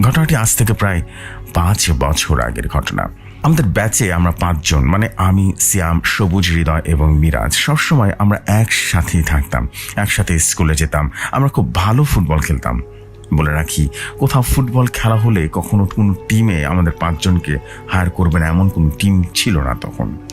ঘটনাটি আজ থেকে প্রায় পাঁচ বছর আগের ঘটনা। আমাদের ব্যাচে আমরা পাঁচজন মানে আমি, সিয়াম, সবুজ, হৃদয় এবং মিরাজ। সবসময় আমরা একসাথেই থাকতাম, একসাথে স্কুলে যেতাম। আমরা খুব ভালো ফুটবল খেলতাম। বলে রাখি, কোথাও ফুটবল খেলা হলে কখনো কোনো টিমে আমাদের পাঁচজনকে হায়ার করবেন এমন কোনো টিম ছিল না তখন।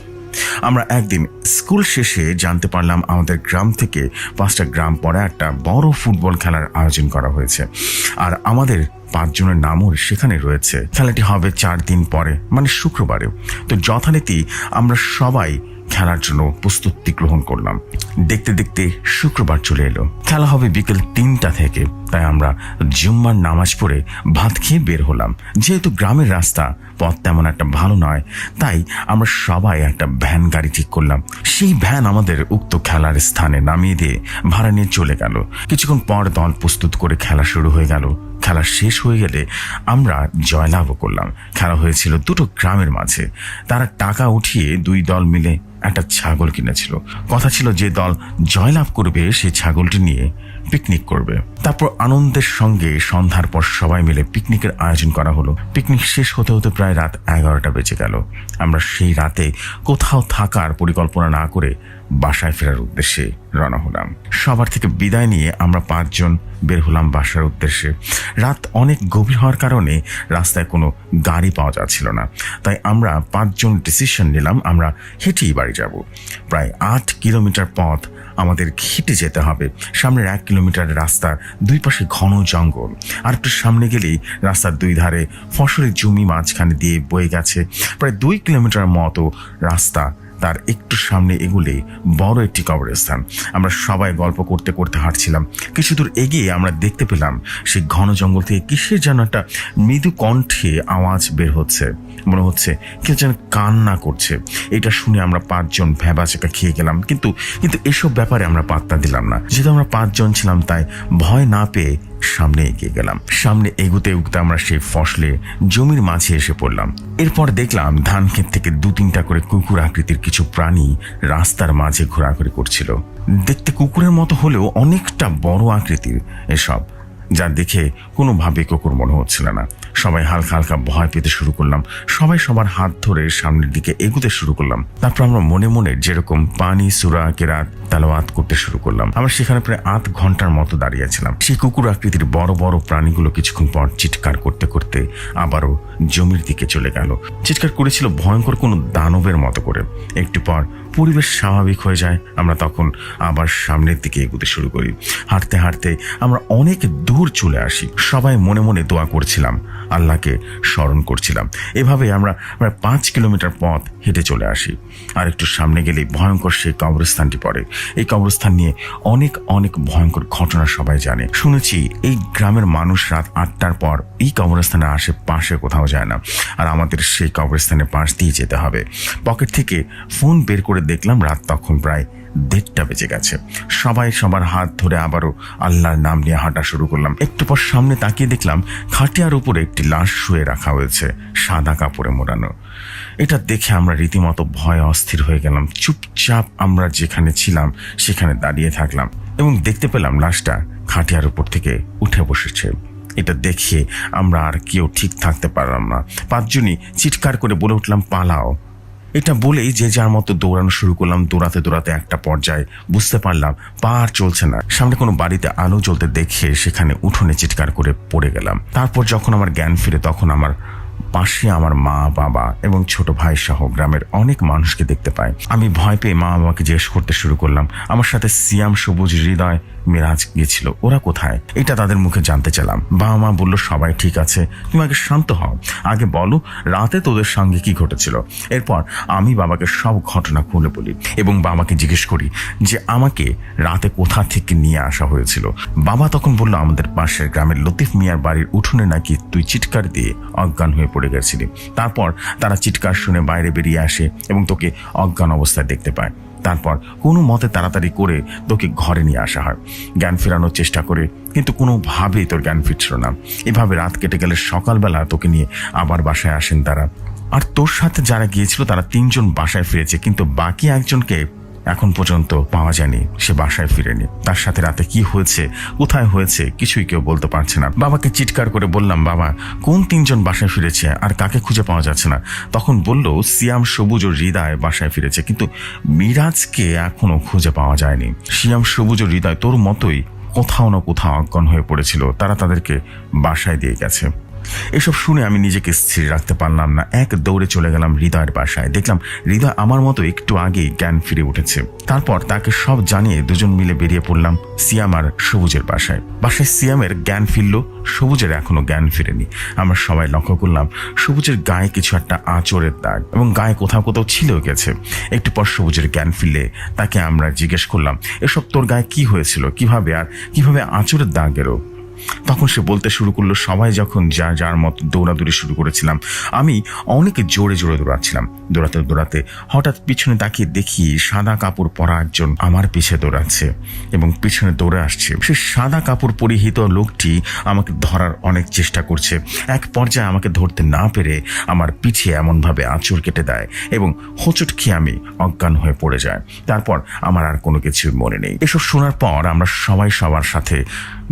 আমরা একদিন স্কুল শেষে জানতে পারলাম আমাদের গ্রাম থেকে পাঁচটা গ্রাম পরে একটা বড় ফুটবল খেলার আয়োজন করা হয়েছে। আর আমাদের পাঁচজনের নামও সেখানে রয়েছে। খেলাটি হবে চার দিন পরে মানে শুক্রবারেও। তো যথারীতি আমরা সবাই খেলার জন্য প্রস্তুতি গ্রহণ করলাম। দেখতে দেখতে শুক্রবার চলে এলো। খেলা হবে বিকেল তিনটা থেকে। তাই আমরা জুম্মার নামাজ পড়ে ভাত খেয়ে বের হলাম। যেহেতু গ্রামের রাস্তা পথ তেমন একটা ভালো নয়, তাই আমরা সবাই একটা ভ্যান গাড়ি ঠিক করলাম। সেই ভ্যান আমাদের উক্ত খেলার স্থানে নামিয়ে দিয়ে ভাড়া নিয়ে চলে গেল। কিছুক্ষণ পর দল প্রস্তুত করে খেলা শুরু হয়ে গেল। খেলা শেষ হয়ে গেলে আমরা জয়লাভও করলাম। খেলা হয়েছিল দুটো গ্রামের মাঝে। তারা টাকা উঠিয়ে দুই দল মিলে একটা ছাগল কিনেছিল। কথা ছিল যে দল জয়লাভ করবে সে ছাগলটি নিয়ে পিকনিক করবে। তারপর আনন্দের সঙ্গে সন্ধ্যার পর সবাই মিলে পিকনিকের আয়োজন করা হলো। পিকনিক শেষ হতে হতে প্রায় রাত এগারোটা বেজে গেল। আমরা সেই রাতে কোথাও থাকার পরিকল্পনা না করে বাসায় ফেরার উদ্দেশ্যে রওনা হলাম। সবার থেকে বিদায় নিয়ে আমরা পাঁচজন বের হলাম বাসার উদ্দেশ্যে। রাত অনেক গভীর হওয়ার কারণে রাস্তায় কোনো গাড়ি পাওয়া যাচ্ছিল না। তাই আমরা পাঁচজন ডিসিশন নিলাম, আমরা হেঁটেই বাড়ি যাব। প্রায় আট কিলোমিটার পথ আমাদের হেঁটে যেতে হবে। সামনের এক কিলোমিটার রাস্তার দুই পাশে ঘন জঙ্গল। আর একটু সামনে গেলেই রাস্তার দুই ধারে ফসলের জমি মাঝখানে দিয়ে বয়ে গেছে। প্রায় দুই কিলোমিটার মতো রাস্তা তার একটু সামনে এগুলে বড় একটি কবরস্থান। আমরা সবাই গল্প করতে করতে হাঁটছিলাম। কিছু দূর এগিয়ে আমরা দেখতে পেলাম সেই ঘন জঙ্গল থেকে কিসের যেন একটা মৃদু কণ্ঠে আওয়াজ বের হচ্ছে। মনে হচ্ছে কেউ যেন কান্না করছে। এটা শুনে আমরা পাঁচজন ভ্যাবাচাকা খেয়ে গেলাম। কিন্তু কিন্তু এসব ব্যাপারে আমরা পাত্তা দিলাম না। যেহেতু আমরা পাঁচজন ছিলাম, তাই ভয় না পেয়ে সামনে এগিয়ে গেলাম। সামনে এগুতে উগতে আমরা সেই ফসলে জমির মাঝে এসে পড়লাম। এরপর দেখলাম ধান ক্ষেত থেকে দু তিনটা করে কুকুর আকৃতির কিছু প্রাণী রাস্তার মাঝে ঘোরাঘুরি করছিল। দেখতে কুকুরের মতো হলেও অনেকটা বড় আকৃতির এসব, যা দেখে কোনোভাবে কুকুর মনে হচ্ছিল না। সবাই হালকা হালকা ভয় পেতে শুরু করলাম। সবাই সবার হাত ধরে সামনের দিকে এগুতে শুরু করলাম। তারপর আমরা মনে মনে যেরকম পানি, সুরা, কেরাত, তালাওয়াত করতে শুরু করলাম। আমরা সেখানে প্রায় আধ ঘণ্টার মতো দাঁড়িয়েছিলাম সেই কুকুর আকৃতির বড় বড় প্রাণীগুলো কিছুক্ষণ পর চিৎকার করতে করতে আবারও জমির দিকে চলে গেল। চিৎকার করেছিল ভয়ঙ্কর কোনো দানবের মতো করে। একটু পর পরিবেশ স্বাভাবিক হয়ে যায়। আমরা তখন আবার সামনের দিকে এগোতে শুরু করি। হাঁটতে হাঁটতে আমরা অনেক দূর চলে আসি। সবাই মনে মনে দোয়া করছিলাম। আল্লাহকে স্মরণ করছিলাম। এভাবে আমরা প্রায় পাঁচ কিলোমিটার পথ হেঁটে চলে আসি। আর একটু সামনে গেলেই ভয়ঙ্কর সেই কবরস্থানটি পড়ে। এই কবরস্থান নিয়ে অনেক অনেক ভয়ঙ্কর ঘটনা সবাই জানে। শুনেছি এই গ্রামের মানুষ রাত আটটার পর এই কবরস্থানে আসে পাশে কোথাও যায় না। আর আমাদের সেই কবরস্থানের পাশ দিয়ে যেতে হবে। পকেট থেকে ফোন বের করে দেখলাম রাত তখন প্রায় দেড়টা বেজে গেছে। সবাই সবার হাত ধরে আবারও আল্লাহর নাম নিয়ে হাঁটা শুরু করলাম। একটু পর সামনে তাকিয়ে দেখলাম খাটিয়ার উপরে একটি লাশ শুয়ে রাখা হয়েছে, সাদা কাপড়ে মোড়ানো। এটা দেখে আমরা রীতিমতো ভয় অস্থির হয়ে গেলাম। চুপচাপ আমরা যেখানে ছিলাম, সেখানে দাঁড়িয়ে থাকলাম এবং দেখতে পেলাম লাশটা খাটিয়ার উপর থেকে উঠে বসেছে। এটা দেখে আমরা আর কেউ ঠিক থাকতে পারলাম না। পাঁচজনই চিৎকার করে বলে উঠলাম, পালাও। এটা বলেই যে যার মতো দৌড়ানো শুরু করলাম, দৌড়াতে দৌড়াতে একটা পর্যায়ে। বুঝতে পারলাম পা আর চলছে না। সামনে কোনো বাড়িতে আলো জ্বলতে দেখে সেখানে উঠোনে চিৎকার করে পড়ে গেলাম। তারপর যখন আমার জ্ঞান ফিরে তখন আমার পাশে আমার মা, বাবা এবং ছোট ভাই সহ গ্রামের অনেক মানুষকে দেখতে পাই আমি ভয় পেয়ে মা বাবাকে জিজ্ঞেস করতে শুরু করলাম, আমার সাথে সিয়াম, সবুজ, হৃদয়, মিরাজ গিয়েছিল, ওরা কোথায়? এটা তাদের মুখে জানতে চাইলাম। বাবা মা বলল, সবাই ঠিক আছে, তুমি আগে শান্ত হও, আগে বলো রাতে তোদের সঙ্গে কি ঘটেছিল? এরপর আমি বাবাকে সব ঘটনা খুলে বলি এবং বাবাকে জিজ্ঞেস করি যে, আমাকে রাতে কোথা থেকে নিয়ে আসা হয়েছিল? বাবা তখন বলল, আমাদের পাশের গ্রামের লতিফ মিয়ার বাড়ির উঠোনে নাকি তুই চিৎকার দিয়ে অজ্ঞান হয়ে পড়ে গেছিলি। তারপর তারা চিৎকার শুনে বাইরে বেরিয়ে আসে এবং তোকে অজ্ঞান অবস্থায় দেখতে পায়। তারপর কোনো মতে তাড়াতাড়ি করে তোকে ঘরে নিয়ে আসা হয়। জ্ঞান ফেরানোর চেষ্টা করে, কিন্তু কোনোভাবেই তোর জ্ঞান ফিরছিল না। এভাবে রাত কেটে গেলে সকালবেলা তোকে নিয়ে আবার বাসায় আসেন তারা। আর তোর সাথে যারা গিয়েছিল তারা তিনজন বাসায় ফিরেছে, কিন্তু বাকি একজনকে এখন পর্যন্ত পাওয়া যায়নি, সে বাসায় ফিরেনি। তার সাথে রাতে কি হয়েছে, কোথায় হয়েছে, কিছুই কেউ বলতে পারছে না। বাবাকে চিৎকার করে বললাম, বাবা, কোন তিনজন বাসায় ফিরেছে আর কাকে খুঁজে পাওয়া যাচ্ছে না? তখন বলল, সিয়াম, সবুজ ও হৃদয় বাসায় ফিরেছে, কিন্তু মিরাজকে এখনও খুঁজে পাওয়া যায়নি। সিয়াম, সবুজ ও হৃদয় তোর মতোই কোথাও না কোথাও অজ্ঞান হয়ে পড়েছিল। তারা তাদেরকে বাসায় দিয়ে গেছে। এসব শুনে আমি নিজেকে স্থির রাখতে পারলাম না। এক দৌড়ে চলে গেলাম হৃদয়ের বাসায়। দেখলাম হৃদয় আমার মতো একটু আগেই জ্ঞান ফিরে উঠেছে। তারপর তাকে সব জানিয়ে দুজন মিলে বেরিয়ে পড়লাম সিয়াম আর সবুজের বাসায়। বাসায় সিয়ামের জ্ঞান ফিরল, সবুজের এখনও জ্ঞান ফিরেনি। আমরা সবাই লক্ষ্য করলাম, সবুজের গায়ে কিছু একটা আঁচড়ের দাগ এবং গায়ে কোথাও কোথাও ছিল গেছে। একটু পর সবুজের জ্ঞান ফিরলে তাকে আমরা জিজ্ঞেস করলাম, এসব তোর গায়ে কি হয়েছিল? কীভাবে আর কীভাবে আঁচড়ের দাগ এরো তখন সে বলতে শুরু করল, সবাই যখন যা যার মতো দৌড়াদৌড়ি শুরু করেছিলাম, আমি অনেক জোরে জোরে দৌড়াচ্ছিলাম। দৌড়াতে দৌড়াতে হঠাৎ পিছনে তাকিয়ে দেখি সাদা কাপড় পরা একজন আমার পিছে দৌড়াচ্ছে এবং পিছনে দৌড়ে আসছে। সে সাদা কাপড় পরিহিত লোকটি আমাকে ধরার অনেক চেষ্টা করছে। এক পর্যায়ে আমাকে ধরতে না পেরে আমার পিঠে এমনভাবে আঁচড় কেটে দেয় এবং হোঁচট খেয়ে আমি অজ্ঞান হয়ে পড়ে যায় তারপর আমার আর কোনো কিছু মনে নেই। এসব শোনার পর আমরা সবাই সবার সাথে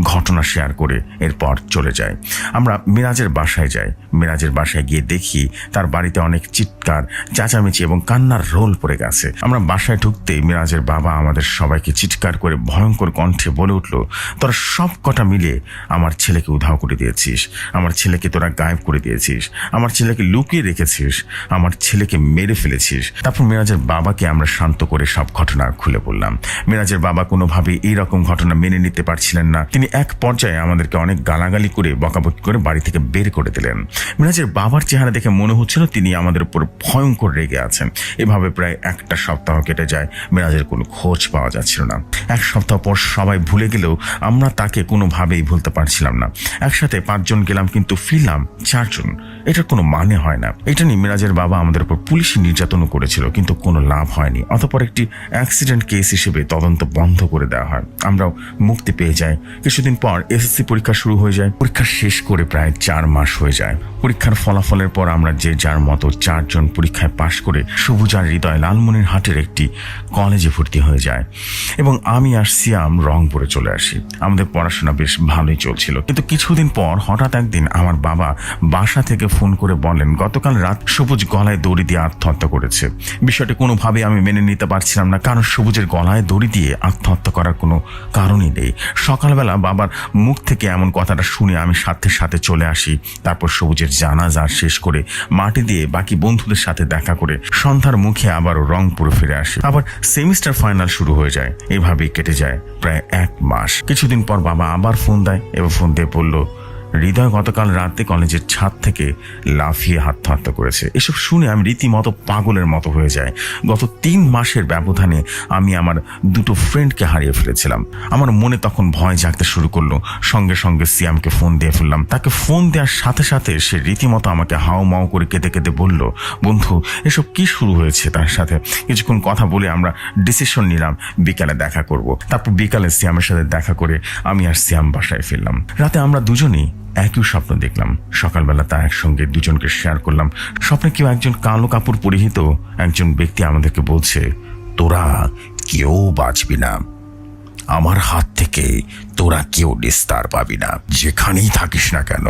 ঘটনা শেয়ার করে এরপর চলে যায়। আমরা মিরাজের বাসায় যাই। মিরাজের বাসায় গিয়ে দেখি তার বাড়িতে অনেক চিৎকার, চেঁচামেচি এবং কান্নার রোল পড়ে গেছে। আমরা বাসায় ঢুকতেই মিরাজের বাবা আমাদের সবাইকে চিৎকার করে ভয়ঙ্কর কণ্ঠে বলে উঠল, তোরা সব কটা মিলিয়ে আমার ছেলেকে উধাও করে দিয়েছিস। আমার ছেলেকে তোরা গায়েব করে দিয়েছিস। আমার ছেলেকে লুকিয়ে রেখেছিস। আমার ছেলেকে মেরে ফেলেছিস। তারপর মিরাজের বাবাকে আমরা শান্ত করে সব ঘটনা খুলে বললাম। মিরাজের বাবা কোনোভাবেই এইরকম ঘটনা মেনে নিতে পারছিলেন না। তিনি এক পর্যায়ে আমাদেরকে অনেক গালাগালি করে, বকাবকি করে বাড়ি থেকে বের করে দিলেন। মিরাজের বাবার চেহারা দেখে মনে হচ্ছিল তিনি আমাদের উপর ভয়ঙ্কর রেগে আছেন। এভাবে প্রায় একটা সপ্তাহ কেটে যায়, মিরাজের কোনো খোঁজ পাওয়া যাচ্ছিল না। এক সপ্তাহ পর সবাই ভুলে গেলেও আমরা তাকে কোনোভাবেই ভুলতে পারছিলাম না। একসাথে পাঁচজন গেলাম কিন্তু ফিরলাম চারজন। এটার কোনো মানে হয় না। এটা নিয়ে মিরাজের বাবা আমাদের উপর পুলিশি নির্যাতনও করেছিল, কিন্তু কোনো লাভ হয়নি। অতপর একটি অ্যাক্সিডেন্ট কেস হিসেবে তদন্ত বন্ধ করে দেওয়া হয়। আমরাও মুক্তি পেয়ে যাই। কিছুদিন পর এসএসসি পরীক্ষা শুরু হয়ে যায়। পরীক্ষা শেষ করে প্রায় চার মাস হয়ে যায়। পরীক্ষার ফলাফলের পর আমরা যে যার মতো চারজন পরীক্ষায় পাশ করে সবুজ আর হৃদয় লালমনির হাটের একটি কলেজে ভর্তি হয়ে যায়। এবং আমি আর সিয়াম রংপুরে চলে আসি। আমাদের পড়াশোনা বেশ ভালোই চলছিল। কিন্তু কিছুদিন পর হঠাৎ একদিন আমার বাবা বাসা থেকে ফোন করে বলেন, গতকাল রাত সবুজ গলায় দড়ি দিয়ে আত্মহত্যা করেছে। বিষয়টি কোনোভাবে আমি মেনে নিতে পারছিলাম না। কারণ সবুজের গলায় দড়ি দিয়ে আত্মহত্যা করার কোনো কারণই নেই। সকালবেলা বাবার মুখ থেকে এমন কথাটা শুনে আমি সাথে সাথে চলে আসি। তারপর সবুজের জানাজার শেষ করে মাটি দিয়ে বাকি বন্ধুদের সাথে দেখা করে সন্ধ্যার মুখে আবারও রংপুরে ফিরে আসি। আবার সেমিস্টার ফাইনাল শুরু হয়ে যায়। এভাবেই কেটে যায় প্রায় এক মাস। কিছুদিন পর বাবা আবার ফোন দেয় এবং ফোন দিয়ে বলল হৃদয় গতকাল রাতে কলেজের ছাদ থেকে লাফিয়ে আত্মহত্যা করেছে। এসব শুনে আমি রীতিমতো পাগলের মতো হয়ে যায় গত তিন মাসের ব্যবধানে আমি আমার দুটো ফ্রেন্ডকে হারিয়ে ফেলেছিলাম। আমার মনে তখন ভয় জাগতে শুরু করল। সঙ্গে সঙ্গে সিয়ামকে ফোন দিয়ে ফেললাম। তাকে ফোন দেওয়ার সাথে সাথে সে রীতিমতো আমাকে হাও মাও করে কেঁদে কেঁদে বলল, বন্ধু, এসব কি শুরু হয়েছে তার সাথে? কিছুক্ষণ কথা বলে আমরা ডিসিশন নিলাম, বিকালে দেখা করব। তারপর বিকালে সিয়ামের সাথে দেখা করে আমি আর সিয়াম বাসায় ফিরলাম। রাতে আমরা দুজনেই একই স্বপ্ন দেখলাম। সকালবেলা তা একসঙ্গে দুজনকে শেয়ার করলাম। স্বপ্নে কেউ একজন কালো কাপড় পরিহিত, একজন ব্যক্তি আমাদেরকে বলছে, তোরা কেউ বাঁচবি না। আমার হাত থেকে তোরা কেউ নিস্তার পাবি না। যেখানেই থাকিস না কেন,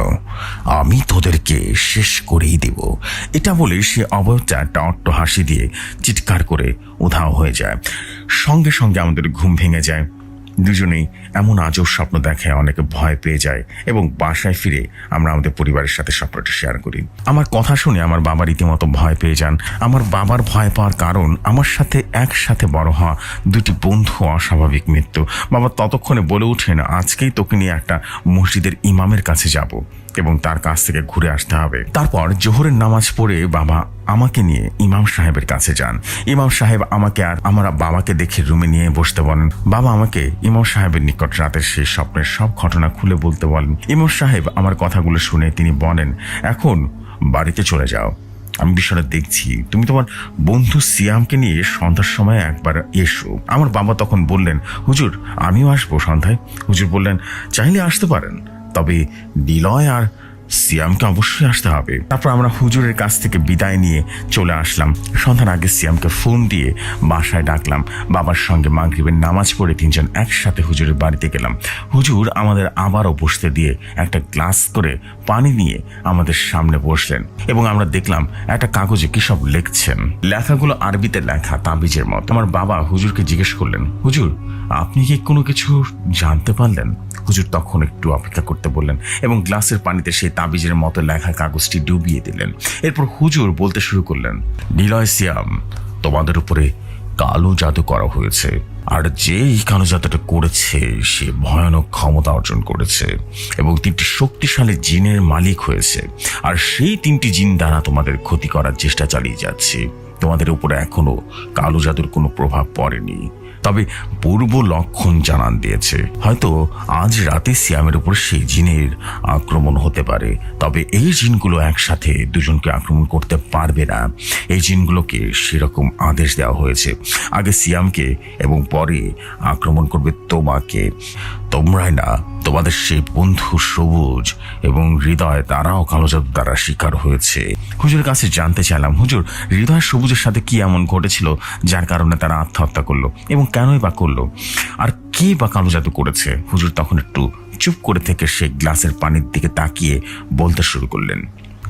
আমি তোদেরকে শেষ করেই দেব। এটা বলে সে অবয়বটা একটা অট্ট হাসি দিয়ে চিৎকার করে উধাও হয়ে যায়। সঙ্গে সঙ্গে আমাদের ঘুম ভেঙে যায়। দুজনেই এমন আজব স্বপ্ন দেখে অনেকে ভয় পেয়ে যায় এবং বাসায় ফিরে আমরা আমাদের পরিবারের সাথে স্বপ্নটা শেয়ার করি। আমার কথা শুনে আমার বাবা রীতিমতো ভয় পেয়ে যান। আমার বাবার ভয় পাওয়ার কারণ আমার সাথে একসাথে বড় হওয়া দুটি বন্ধু অস্বাভাবিক মৃত্যু। বাবা ততক্ষণে বলে ওঠেন, আজকেই তোকে নিয়ে একটা মসজিদের ইমামের কাছে যাব। এবং তার কাছ থেকে ঘুরে আসতে হবে। তারপর জোহরের নামাজ পড়ে বাবা আমাকে নিয়ে ইমাম সাহেবের কাছে যান। ইমাম সাহেব আমাকে আর আমার বাবাকে দেখে রুমে নিয়ে বসতে বলেন। বাবা আমাকে ইমাম সাহেবের নিকট রাতের সেই স্বপ্নের সব ঘটনা খুলে বলতে বলেন। ইমাম সাহেব আমার কথাগুলো শুনে তিনি বলেন, এখন বাড়িতে চলে যাও। আমি বিষয়টা দেখছি। তুমি তোমার বন্ধু সিয়ামকে নিয়ে সন্ধ্যার সময় একবার এসো। আমার বাবা তখন বললেন, হুজুর, আমিও আসব সন্ধ্যায়। হুজুর বললেন, চাইলে আসতে পারেন। তবে নিলয় আর সিয়ামকে অবশ্যই আসতে হবে। তারপর আমরা হুজুরের কাছ থেকে বিদায় নিয়ে চলে আসলাম। সন্ধ্যার আগে সিয়ামকে ফোন দিয়ে বাসায় ডাকলাম। বাবার সঙ্গে মাগরিবের নামাজ পড়ে তিনজন একসাথে হুজুরের বাড়িতে গেলাম। হুজুর আমাদের আবারও বসতে দিয়ে একটা গ্লাস করে পানি নিয়ে আমাদের সামনে বসলেন এবং আমরা দেখলাম একটা কাগজে কি সব লিখছেন। লেখাগুলো আরবিতে লেখা, তাবিজের মতো। আমার বাবা হুজুরকে জিজ্ঞেস করলেন, হুজুর, আপনি কি কোনো কিছু জানতে পারলেন? হুজুর তখন একটু অপেক্ষা করতে বললেন এবং গ্লাসের পানিতে সেই তাবিজের মতো লেখা কাগজটি ডুবিয়ে দিলেন। এরপর হুজুর বলতে শুরু করলেন, নিলয় সিয়াম, তোমাদের উপরে কালো জাদু করা হয়েছে। আর যে এই কালো জাদুটা করেছে, সে ভয়ানক ক্ষমতা অর্জন করেছে এবং তিনটি শক্তিশালী জিনের মালিক হয়েছে। আর সেই তিনটি জিন দ্বারা তোমাদের ক্ষতি করার চেষ্টা চালিয়ে যাচ্ছে। তোমাদের উপরে এখনও কালো জাদুর কোনো প্রভাব পড়েনি। তবে পূর্ব লক্ষণ জানান দিয়েছে। হয়তো আজ রাতে সিয়ামের উপর সেই জিনের আক্রমণ হতে পারে। তবে এই জিনগুলো একসাথে দুজনকে আক্রমণ করতে পারবে না। এই জিনগুলোকে সেরকম আদেশ দেওয়া হয়েছে। আগে সিয়ামকে এবং পরে আক্রমণ করবে তোমাকে। তোমরাই না, তোমাদের সেই বন্ধু সবুজ এবং হৃদয় তারাও কালোজাদু দ্বারা শিকার হয়েছে। হুজুরের কাছে জানতে চাইলাম, হুজুর, হৃদয় সবুজের সাথে কি এমন ঘটেছিল যার কারণে তারা আত্মহত্যা করল এবং কেনই বা করল? আর কে বা কালো জাদু করেছে? হুজুর তখন একটু চুপ করে থেকে সে গ্লাসের পানির দিকে তাকিয়ে বলতে শুরু করলেন।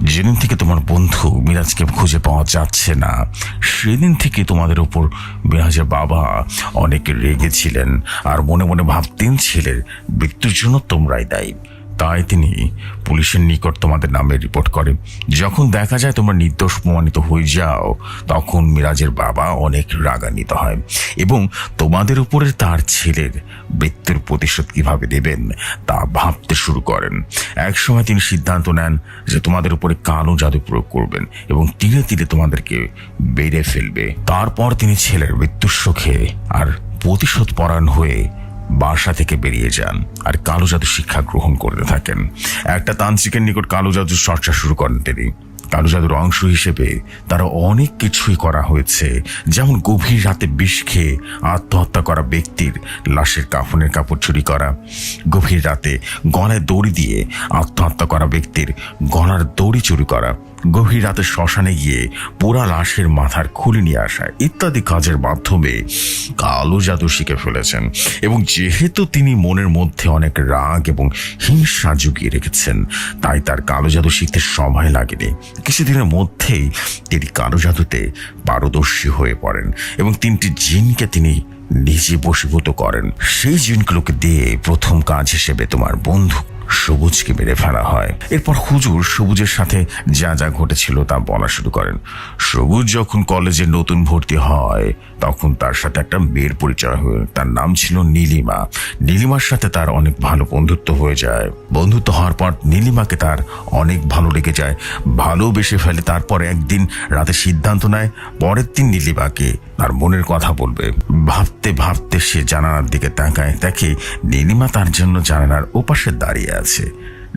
যেদিন থেকে তোমার বন্ধু মিরাজকে খুঁজে পাওয়া যাচ্ছে না, সেদিন থেকে তোমাদের উপর মিরাজের বাবা অনেক রেগেছিলেন আর মনে মনে ভাবতেন ছেলের মৃত্যুর জন্য তোমরাই দায়ী। তাই তিনি পুলিশের নিকট তোমাদের নামে রিপোর্ট করে। যখন দেখা যায় তোমরা নির্দোষ প্রমাণিত হয়ে যাও, তখন মিরাজের বাবা অনেক রাগান্বিত হয় এবং তোমাদের উপরে তার ছেলের মৃত্যুর প্রতিশোধ কীভাবে দেবেন তা ভাবতে শুরু করেন। একসময় তিনি সিদ্ধান্ত নেন যে তোমাদের উপরে কালো জাদু প্রয়োগ করবেন এবং ধীরে ধীরে তোমাদেরকে বেড়ে ফেলবে। তারপর তিনি ছেলের মৃত্যুর শোকে আর প্রতিশোধ পরায়ণ হয়ে বাসা থেকে বেরিয়ে যান আর কালো জাদু শিক্ষা গ্রহণ করতে থাকেন। একটা তান্ত্রিকের নিকট কালো জাদুর চর্চা শুরু করেন তিনি। কালো জাদুর অংশ হিসেবে তারা অনেক কিছুই করা হয়েছে, যেমন গভীর রাতে বিষ খেয়ে আত্মহত্যা করা ব্যক্তির লাশের কাফনের কাপড় চুরি করা, গভীর রাতে গলায় দড়ি দিয়ে আত্মহত্যা করা ব্যক্তির গলার দড়ি চুরি করা গভীর রাতে শ্মশানে গিয়ে পোড়া লাশের মাথার খুলে নিয়ে আসা ইত্যাদি কাজের মাধ্যমে কালো জাদু শিখে ফেলেছেন। এবং যেহেতু তিনি মনের মধ্যে অনেক রাগ এবং হিংসা জুগিয়ে রেখেছেন, তাই তার কালো জাদু শিখতে সময় লাগেনি। কিছুদিনের মধ্যেই তিনি কালো জাদুতে পারদর্শী হয়ে পড়েন এবং তিনটি জিনকে তিনি নিজে বশীভূত করেন। সেই জিনগুলোকে দিয়ে প্রথম কাজ হিসেবে তোমার বন্ধু সবুজকে মেরে ফেলা হয়। এরপর হুজুর সবুজের সাথে যা যা ঘটেছিল তা বলা শুরু করেন। সবুজ যখন কলেজে নতুন ভর্তি হয়, তখন তার সাথে একটা মেয়ের পরিচয় হয়। তার নাম ছিল নীলিমা। নীলিমার সাথে তার অনেক ভালো বন্ধুত্ব হয়ে যায়। বন্ধুত্ব হওয়ার পর নীলিমাকে তার অনেক ভালো লেগে যায়। ভালোবেসে ফেলে তারপর একদিন রাতে সিদ্ধান্ত নেয়, পরের দিন নীলিমাকে তার মনের কথা বলবে। ভাবতে ভাবতে সে জানালার দিকে তাকায়। দেখে নীলিমা তার জন্য জানালার ওপাশে দাঁড়িয়ে আছে।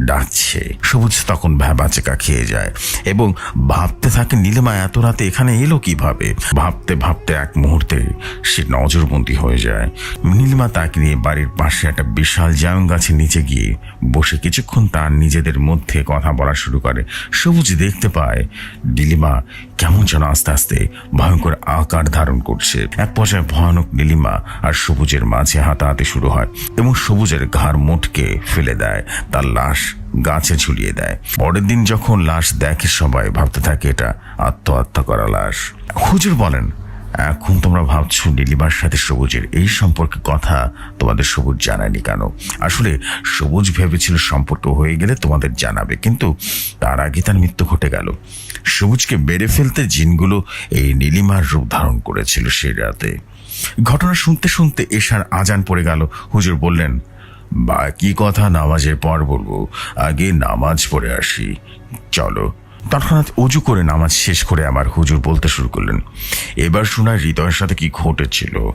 ডাকছে। সবুজ তখন ভ্যাবাচেকা খেয়ে যায় এবং ভাবতে থাকে, নীলিমা এত রাতে এখানে এলো কীভাবে? ভাবতে ভাবতে এক মুহূর্তে সে নজরবন্দি হয়ে যায়। নীলিমা তাকে নিয়ে বাড়ির পাশে একটা বিশাল জায়ং গাছের নিচে গিয়ে বসে কিছুক্ষণ তার নিজেদের মধ্যে কথা বলা শুরু করে। সবুজ দেখতে পায়, নীলিমা কেমন যেন আস্তে আস্তে ভয়ঙ্কর আকার ধারণ করছে। এক পর্যায়ে ভয়ানক নীলিমা আর সবুজের মাঝে হাতাহাতি শুরু হয় এবং সবুজের ঘাড় মোটকে ফেলে দেয়। তার লাশ গাছে ঝুলিয়ে দেয়। পরের দিন যখন লাশ দেখে সবাই, ভাবতে থাকে এটা আত্মহত্যা করা লাশ। হুজুর বলেন, এখন তোমরা ভাবছ নীলিমার সাথে সবুজের এই সম্পর্কে কথা তোমাদের সবুজ জানায়নি কেন? আসলে সবুজ ভেবেছিল সম্পর্ক হয়ে গেলে তোমাদের জানাবে, কিন্তু তার আগে তার মৃত্যু ঘটে গেল। সবুজকে বেড়ে ফেলতে জিনগুলো এই নীলিমার রূপ ধারণ করেছিল সেই রাতে। ঘটনা শুনতে শুনতে এশার আজান পড়ে গেল। হুজুর বললেন বাকি কথা নামাজের পর বলব। আগে নামাজ পড়ে আসি। চলো। তৎক্ষণাৎ অজু করে নামাজ শেষ করে আমার হুজুর বলতে শুরু করলেন, এবার শোনায় হৃদয়ের সাথে কি ঘটেছিল?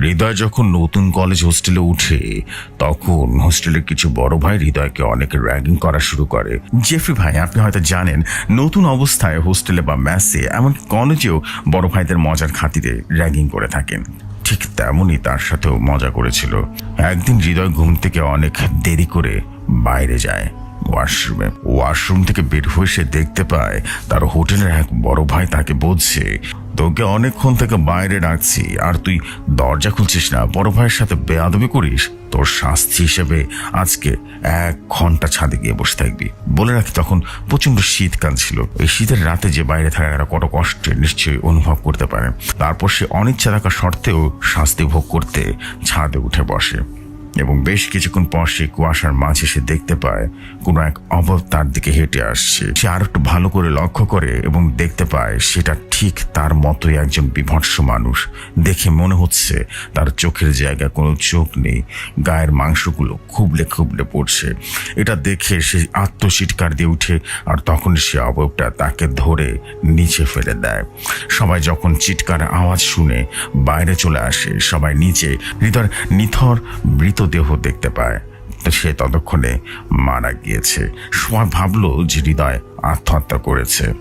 হৃদয় যখন নতুন কলেজ হোস্টেলে উঠে, তখন হোস্টেলের কিছু বড় ভাই হৃদয়কে অনেক র্যাগিং করা শুরু করে। জেফরি ভাই, আপনি হয়তো জানেন, নতুন অবস্থায় হোস্টেলে বা ম্যাসে এমন কলেজেও বড় ভাইদের মজার খাতিরে র্যাগিং করে থাকেন। ঠিক তেমনই তার সাথেও মজা করেছিল। একদিন হৃদয় ঘুম থেকে অনেক দেরি করে বাইরে যায়। ওয়াশরুমে। ওয়াশরুম থেকে বের হয়ে সে দেখতে পায় তার হোটেলের এক বড় ভাই তাকে বলছে, তোকে অনেকক্ষণ থেকে বাইরে ডাকছি আর তুই দরজা খুলছিস না। বড় ভাইয়ের সাথে বেয়াদবি করিস, তোর শাস্তি হিসেবে আজকে এক ঘণ্টা ছাদে গিয়ে বসে থাকবি। বলে রাখি তখন প্রচণ্ড শীতকাল ছিল। এই শীতের রাতে যে বাইরে থাকা এরা কত কষ্টে নিশ্চয়ই অনুভব করতে পারে। তারপর সে অনিচ্ছা থাকা সত্ত্বেও শাস্তি ভোগ করতে ছাদে উঠে বসে। এবং বেশ কিছুক্ষণ পর সে কুয়াশার মাঝে সে দেখতে পায়, কোনো এক অবধ তার দিকে হেঁটে আসছে। সে আর একটু ভালো করে লক্ষ্য করে এবং দেখতে পায় সেটা ঠিক তার মতোই একজন বিভৎস মানুষ। দেখে মনে হচ্ছে তার চোখের জায়গায় কোনো চোখ নেই, গায়ের মাংসগুলো খুবলে খুবলে পড়ছে। এটা দেখে সে আত্মচিৎকার দিয়ে উঠে আর তখন সে অবয়বটা তাকে ধরে নিচে ফেলে দেয়। সবাই যখন চিৎকার আওয়াজ শুনে বাইরে চলে আসে, সবাই নিচে হৃদয় নিথর মৃতদেহ দেখতে পায়। তো সে ততক্ষণে মারা গিয়েছে। সবাই ভাবলো যে হৃদয় আত্মহত্যা করেছে।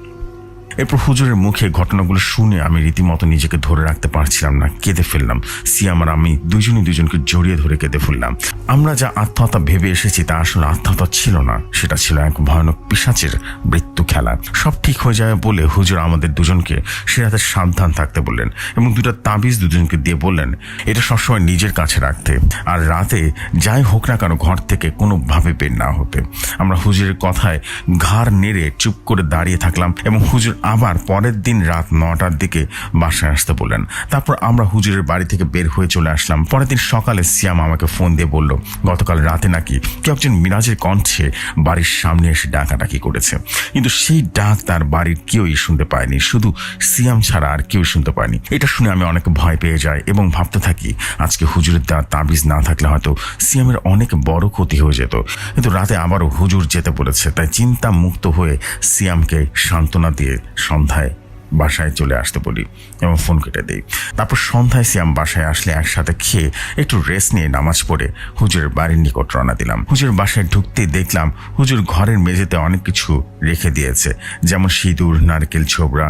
এরপর হুজুরের মুখে ঘটনাগুলো শুনে আমি রীতিমতো নিজেকে ধরে রাখতে পারছিলাম না, কেঁদে ফেললাম। সিয়াম আর আমি দুজনই দুজনকে জড়িয়ে ধরে কেঁদে ফেললাম। আমরা যা আত্মহত্যা ভেবে এসেছি তা আসলে আত্মহত্যা ছিল না, সেটা ছিল এক ভয়ানক পিসাচের মৃত্যু খেলা। সব ঠিক হয়ে যায় বলে হুজুর আমাদের দুজনকে সে রাতে সাবধান থাকতে বললেন এবং দুটো তাবিজ দুজনকে দিয়ে বললেন, এটা সবসময় নিজের কাছে রাখতে। আর রাতে যাই হোক না কেন ঘর থেকে কোনোভাবে বের না হতে। আমরা হুজুরের কথায় ঘাড় নেড়ে চুপ করে দাঁড়িয়ে থাকলাম এবং হুজুর আবার পরের দিন রাত নটার দিকে বাসায় আসতে বললেন। তারপর আমরা হুজুরের বাড়ি থেকে বের হয়ে চলে আসলাম। পরের দিন সকালে সিয়াম আমাকে ফোন দিয়ে বলল, গতকাল রাতে নাকি কেউ একজন মিরাজের কণ্ঠে বাড়ির সামনে এসে ডাকাডাকি করেছে। কিন্তু সেই ডাক তার বাড়ির কেউই শুনতে পায়নি। শুধু সিয়াম ছাড়া আর কেউ শুনতে পায়নি। এটা শুনে আমি অনেক ভয় পেয়ে যাই এবং ভাবতে থাকি, আজকে হুজুরের দেওয়া তাবিজ না থাকলে হয়তো সিয়ামের অনেক বড় ক্ষতি হয়ে যেত। কিন্তু রাতে আবারও হুজুর যেতে বলেছে, তাই চিন্তা মুক্ত হয়ে সিয়ামকে সান্ত্বনা দিয়ে সন্ধ্যায় বাসায় চলে আসতে বলি। এবং ফোন কেটে দিই। তারপর সন্ধ্যায় সিয়াম বাসায় আসলে একসাথে খেয়ে একটু রেস্ট নিয়ে নামাজ পড়ে হুজুরের বাড়ির নিকট রওনা দিলাম। হুজুর বাসায় ঢুকতেই দেখলাম হুজুর ঘরের মেঝেতে অনেক কিছু রেখে দিয়েছে। যেমন সিঁদুর, নারকেল ছোবড়া,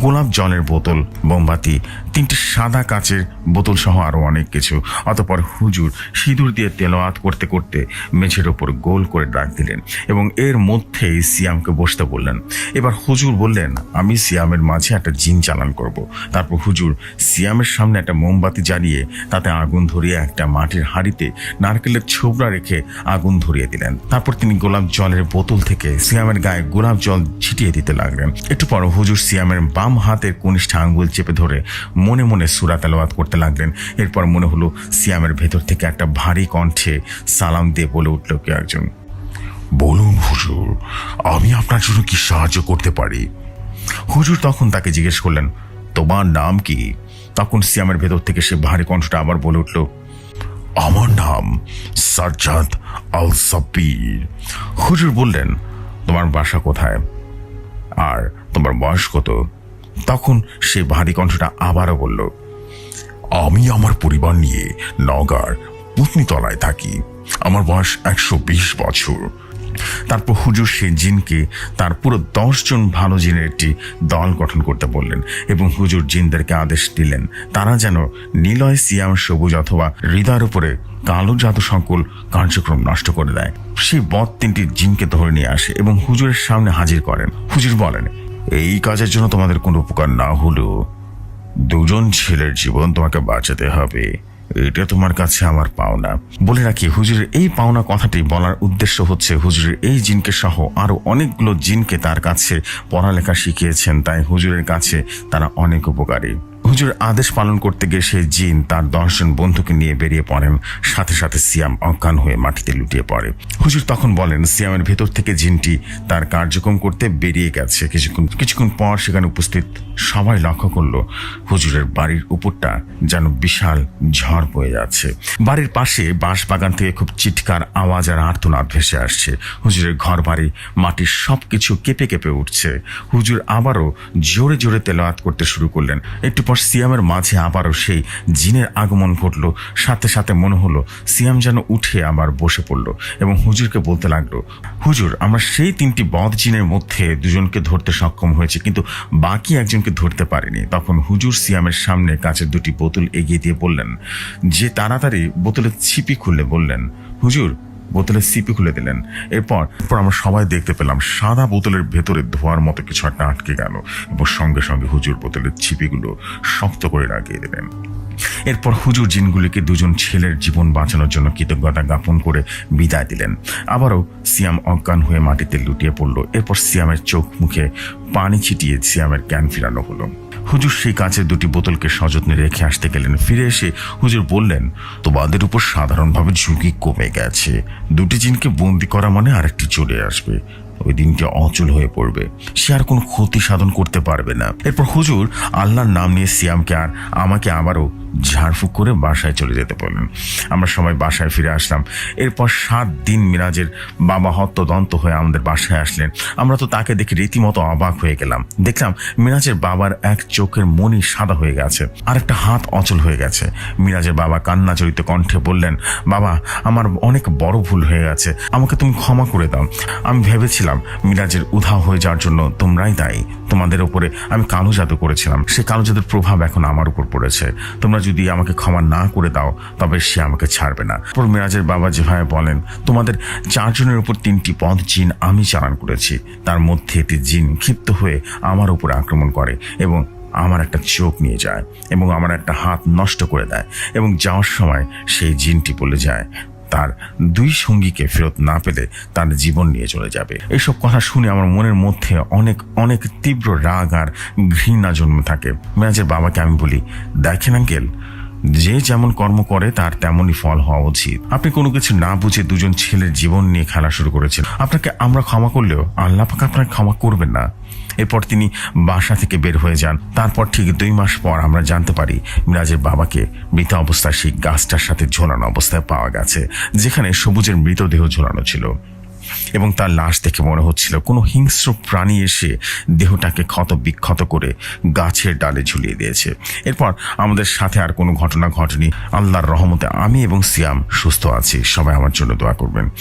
গোলাপ জলের বোতল, মোমবাতি, তিনটি সাদা কাচের বোতল সহ আরও অনেক কিছু। অতপর হুজুর সিঁদুর দিয়ে তেলোয়াত করতে করতে মেঝের ওপর গোল করে ডাক দিলেন এবং এর মধ্যেই সিয়ামকে বসতে বললেন। এবার হুজুর বললেন, আমি সিয়ামের মাঝে একটা জিন চালান করব। তারপর হুজুর সিয়ামের সামনে একটা মোমবাতি জ্বালিয়ে তাতে আগুন ধরিয়ে একটা মাটির হাঁড়িতে নারকেলের ছোবড়া রেখে আগুন ধরিয়ে দিলেন। তারপর তিনি গোলাপ জলের বোতল থেকে সিয়ামের গায়ে গোলাপ জল ছিটিয়ে দিতে লাগলেন। একটু পর হুজুর সিয়ামের বাম হাতের কনিষ্ঠ আঙ্গুল চেপে ধরে মনে মনে সুরা তেলাওয়াত করতে লাগলেন। এরপর মনে হলো সিয়ামের ভেতর থেকে একটা ভারী কণ্ঠে সালাম দিয়ে বলে উঠল কে একজন। বলুন হুজুর, আমি আপনার জন্য কি সাহায্য করতে পারি? হুজুর তখন তাকে জিজ্ঞেস করলেন তোমার নাম কি? তখন সিয়ামের ভেতর থেকে সে ভারী কণ্ঠটা আবার বলে উঠল, আমার নাম সাজ্জাদ আল সাব্বির হুজুর বললেন, তোমার বাসা কোথায়? আর তোমার বয়স কত? তখন সে ভারী কণ্ঠটা আবারও বলল, আমি আমার পরিবার নিয়ে নগার পুতনিতলায় থাকি। আমার বয়স একশো বিশ বছর। তারপর হুজুর সেই জিনকে তার পুরো দশজন ভালো জিনের একটি দল গঠন করতে বললেন এবং হুজুর জিনদেরকে আদেশ দিলেন। তারা যেন নিলয়, সিয়াম, সবুজ অথবা হৃদয়ের উপরে কালো জাদু সকল কার্যক্রম নষ্ট করে দেয়। সেই বদ তিনটি জিনকে ধরে নিয়ে আসে এবং হুজুরের সামনে হাজির করেন। হুজুর বলেন, এই কাজের জন্য তোমাদের কোনো উপকার না হলেও দুজন ছেলের জীবন তোমাকে বাঁচাতে হবে। এটা তোমার কাছে আমার পাওনা। বলে রাখি, হুজুরের এই পাওনা কথাটি বলার উদ্দেশ্য হচ্ছে হুজুরের এই জিনকে সহ আরও অনেকগুলো জিনকে তার কাছে পড়ালেখা শিখিয়েছেন। তাই হুজুরের কাছে তারা অনেক উপকারী। হুজুর আদেশ পালন করতে গিয়ে সেই জিন তার দশজন বন্ধুকে নিয়ে বেরিয়ে পড়েন। সাথে সাথে সিয়াম অজ্ঞান হয়ে মাটিতে লুটিয়ে পড়ে। হুজুর তখন বলেন, সিয়ামের ভেতর থেকে জিনটি তার কার্যক্রম করতে বেরিয়ে গেছে। কিছুক্ষণ কিছুক্ষণ পর সেখানে উপস্থিত সবাই লক্ষ্য করল, হুজুরের বাড়ির উপরটা যেন বিশাল ঝড় বয়ে যাচ্ছে। বাড়ির পাশে বাঁশ বাগান থেকে খুব চিৎকার আওয়াজ আর আর্তনাদ ভেসে আসছে। হুজুরের ঘর বাড়ি মাটির সব কিছু কেঁপে কেঁপে উঠছে। হুজুর আবারও জোরে জোরে তেলাওয়াত করতে শুরু করলেন। একটু পর সিয়ামের মাঝে আবারও সেই জিনের আগমন ঘটলো। সাথে সাথে মনে হলো, সিয়াম যেন উঠে আবার বসে পড়ল এবং হুজুরকে বলতে লাগল, হুজুর, আমরা সেই তিনটি বদ জিনের মধ্যে দুজনকে ধরতে সক্ষম হয়েছে, কিন্তু বাকি একজনকে ধরতে পারিনি। তখন হুজুর সিয়ামের সামনে কাছের দুটি বোতল এগিয়ে দিয়ে বললেন, যে তাড়াতাড়ি বোতলের ছিপি খুলে বললেন, হুজুর বোতলের সিপি খুলে দিলেন। এরপর পর আমরা সবাই দেখতে পেলাম, সাদা বোতলের ভেতরে ধোয়ার মতো কিছু একটা আটকে গেল এবং সঙ্গে সঙ্গে হুজুর বোতলের ছিপিগুলো শক্ত করে লাগিয়ে দিলেন। এরপর হুজুর জিনগুলিকে দুজন ছেলের জীবন বাঁচানোর জন্য কৃতজ্ঞতা জ্ঞাপন করে বিদায় দিলেন। আবারও সিয়াম অজ্ঞান হয়ে মাটিতে লুটিয়ে পড়ল। এরপর সিয়ামের চোখ মুখে পানি ছিটিয়ে সিয়ামের জ্ঞান ফিরানো হলো। হুজুর সেই কাঁচের দুটি বোতলকে সযত্নে রেখে আসতে গেলেন। ফিরে এসে হুজুর বললেন, তোমাদের উপর সাধারণভাবে ঝুঁকি কমে গেছে। দুটি জিনকে বন্দি করা মানে আরেকটি চলে আসবে। ওই দিনটি অচল হয়ে পড়বে। সে আর কোনো ক্ষতি সাধন করতে পারবে না। এরপর হুজুর আল্লাহর নাম নিয়ে সিয়ামকে আর আমাকে আবারও ঝাড়ফুঁক করে বাসায় চলে যেতে বললেন। আমরা সবাই বাসায় ফিরে আসলাম। এরপর সাত দিন মিরাজের বাবা হত্যদন্ত হয়ে আমাদের বাসায় আসলেন। আমরা তো তাকে দেখে রীতিমতো অবাক হয়ে গেলাম। দেখলাম মিরাজের বাবার এক চোখের মনি সাদা হয়ে গেছে আর একটা হাত অচল হয়ে গেছে। মিরাজের বাবা কান্নাজড়িত কণ্ঠে বললেন, বাবা, আমার অনেক বড় ভুল হয়ে গেছে। আমাকে তুমি ক্ষমা করে দাও। আমি ভেবেছিলাম মিরাজের উধাও হয়ে যাওয়ার জন্য তোমরাই দায়ী। তোমাদের উপরে আমি কালো জাদু করেছিলাম। সে কালো জাদুর প্রভাব এখন আমার উপর পড়েছে। তোমরা যদি আমাকে ক্ষমা না করে দাও, তবে সে আমাকে ছাড়বে না। পর মিরাজের বাবা যেভাবে বলেন, তোমাদের চারজনের উপর তিনটি পথ জিন আমি চালান করেছি। তার মধ্যে একটি জিন ক্ষিপ্ত হয়ে আমার উপর আক্রমণ করে এবং আমার একটা চোখ নিয়ে যায় এবং আমার একটা হাত নষ্ট করে দেয় এবং যাওয়ার সময় সেই জিনটি বলে যায়। তার দুই সঙ্গীকে ফেরত না পেলে তার জীবন নিয়ে চলে যাবে। এইসব কথা শুনে আমার মনের মধ্যে অনেক অনেক তীব্র রাগ আর ঘৃণা জন্মে থাকে। মেয়াজের বাবাকে আমি বলি, দেখেন আঙ্কেল, যে যেমন কর্ম করে তার তেমনই ফল হওয়া উচিত। আপনি কোনো কিছু না বুঝে দুজন ছেলের জীবন নিয়ে খেলা শুরু করেছেন। আপনাকে আমরা ক্ষমা করলেও আল্লাহ পাক আপনাকে ক্ষমা করবেন না। এরপর তিনি বাসা থেকে বের হয়ে যান। তারপর ঠিক দুই মাস পর আমরা জানতে পারি মিরাজের বাবাকে মৃত অবস্থায় সেই গাছটার সাথে ঝোলানো অবস্থায় পাওয়া গেছে, যেখানে সবুজের মৃতদেহ ঝোলানো ছিল। এবং তার লাশ দেখে মনে হচ্ছিল কোনো হিংস্র প্রাণী এসে দেহটাকে ক্ষত বিক্ষত করে গাছের ডালে ঝুলিয়ে দিয়েছে। এরপর আমাদের সাথে আর কোনো ঘটনা ঘটেনি। আল্লাহর রহমতে আমি এবং সিয়াম সুস্থ আছি। সবাই আমার জন্য দোয়া করবেন।